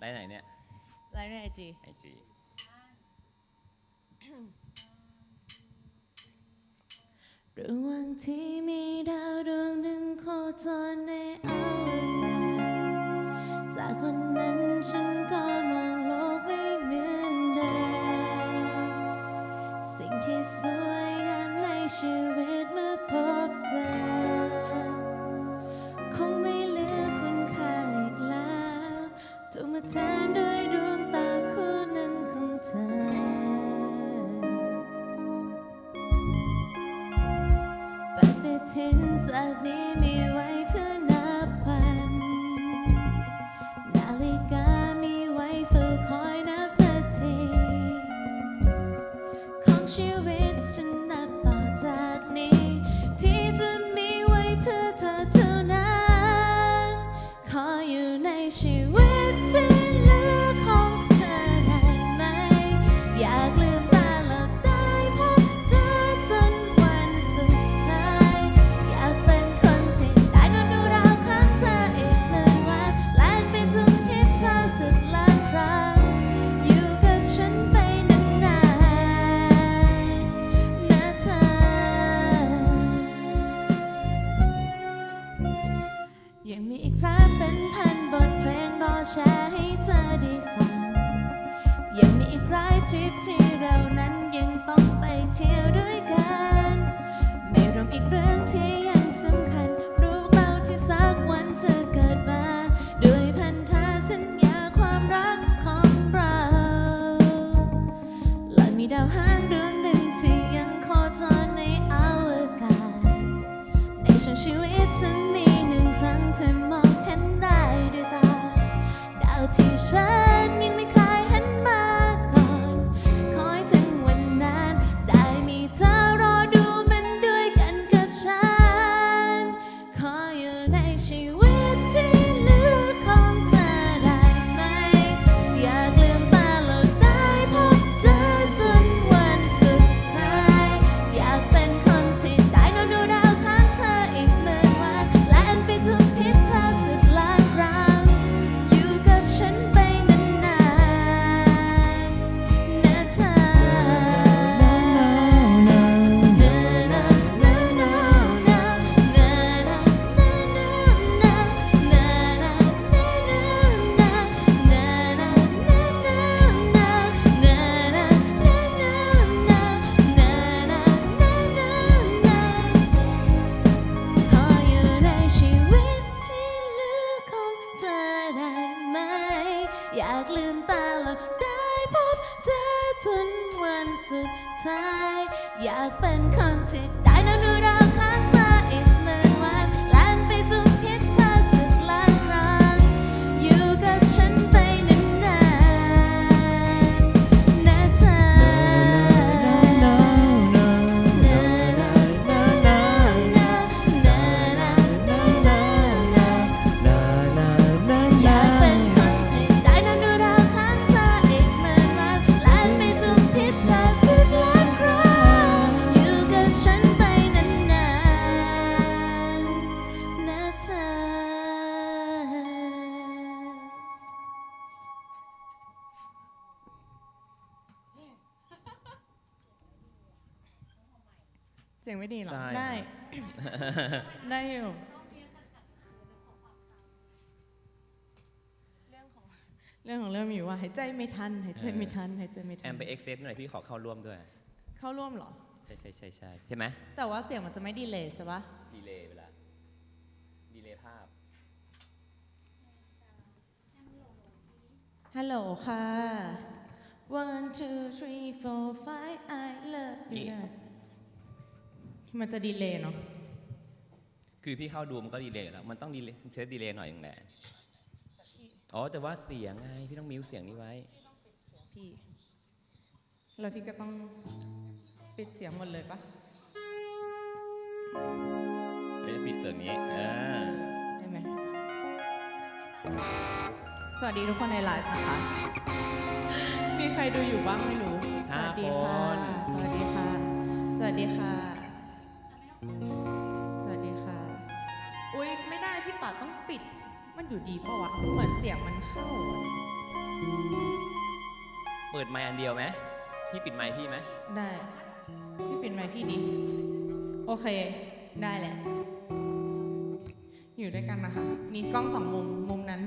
ไลน์ไหนเนี่ยไลน์ในไอจีไอจีระหว่างที่มีดาวดวงหนึ่งโคจรในอวกาศจากวันนั้นฉันก็มองโลกไม่เหมือนเดิมสิ่งที่สว ทินจากนี้มีไว้เพื่อนับวัน นาฬิกามีไว้เฝ้าคอยนับนาที ของชีวิตฉันนับต่อจากนี้ ที่จะมีไว้เพื่อเธอเท่านั้น ขออยู่ในชีวิต ทริปที่เรานั้นยังต้องไปเที่ยวด้วยกันากลืมตาแล้วได้พบเธอจนวันสุดท้าย อยากเป็นคนที่ได้นอนดูดาวข้างเธอ สียงไม่ดีเหรอ ใช่ได้ ได้อยู่ เรื่องของเรื่องของเรื่องมีอยู่ว่าหายใจไม่ทันหายใจไม่ทันหายใจไม่แอทันมไปเอ็กเซปหน่อยพี่ขอเข้าร่วมด้วย เข้าร่วมเหรอ ใช่ใช่ใช่ใช่ใช่ไหมแต่ว่าเสียงมันจะไม่ดีเลยใช่ปะดีเลย์เวลาดีเลย์ภาพ ฮัลโหลค่ะ one two three four five I love you นี่ มันจะดีเลยเนาะคือพี่เข้าดูมันก็ดีเลย์อยู่แล้ว มันต้องดีเลย์เซตดีเลย์หน่อยอย่างแหละอ๋อแต่ว่าเสียงไงพี่ต้องมิวเสียงนี้ไว้พี่แล้วพี่ก็ต้องปิดเสียงหมดเลยปะเดี๋ยวจะปิดเสียงนี้เออได้ไหมสวัสดีทุกคนในไลฟ์นะคะ มีใครดูอยู่บ้างไม่รู้สห้าวัสดีคค่ะนสวัสดีค่ะ สวัสดีค่ะ ที่ปากต้องปิด มันอยู่ดีปะวะ เหมือนเสียงมันเข้าเปิดไมค์อันเดียวไหมพี่ปิดไมค์พี่ไหมได้ พี่ปิดไหมพี่ดี โอเค ได้แหละ อยู่ด้วยกันนะคะ มีกล้องสองมุม มุมนั้น